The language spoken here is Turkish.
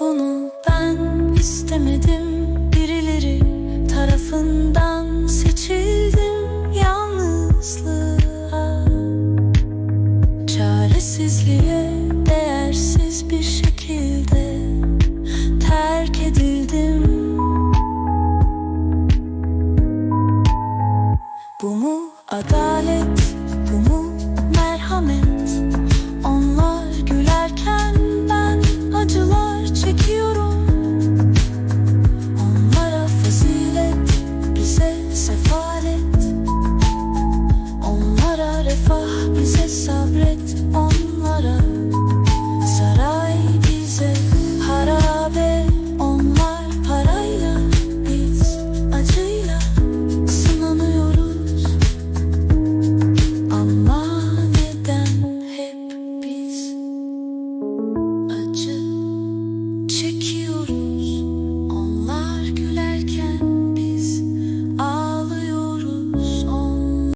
Bunu ben istemedim. Birileri tarafından seçildim Yalnızlığa. Çaresizliğe değersiz bir şekilde Terk edildim. Bu mu adalet, bu mu